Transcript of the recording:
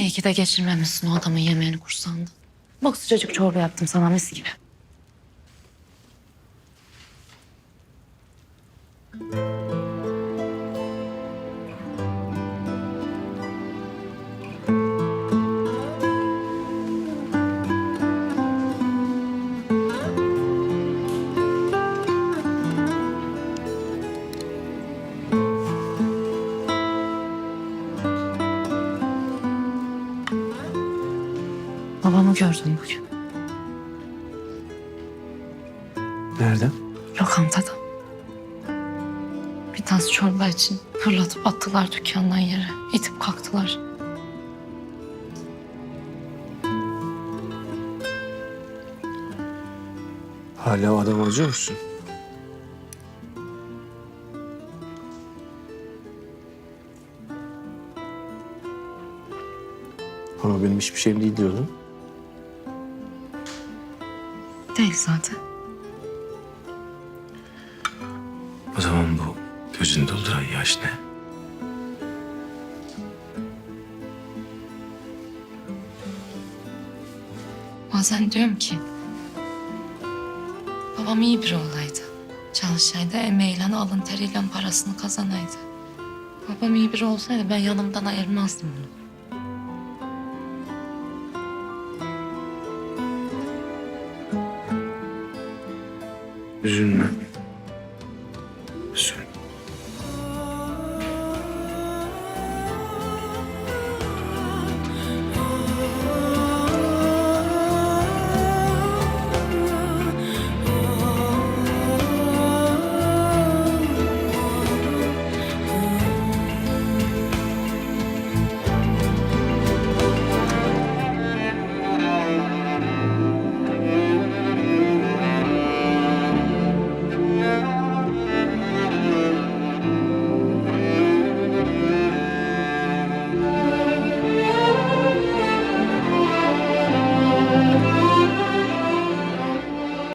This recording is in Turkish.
İyi ki de geçirmemişsin o adamın yemeğini kursağında. Bak sıcacık çorba yaptım sana mis gibi. Babamı gördüm bugün. Nerede? Lokantada. Bir tas çorba için fırlatıp attılar dükkandan yere. İtip kalktılar. Hala o adamı acıyor musun? Ama benim hiçbir şeyim değil diyordun. Değil zaten. O zaman bu gözünü dolduran yaş ne? Bazen diyorum ki... Babam iyi biri olaydı. Çalışaydı, emeğiyle, alın teriyle parasını kazanaydı. Babam iyi biri olsaydı ben yanımdan ayırmazdım onu. Üzülme. Üzülme.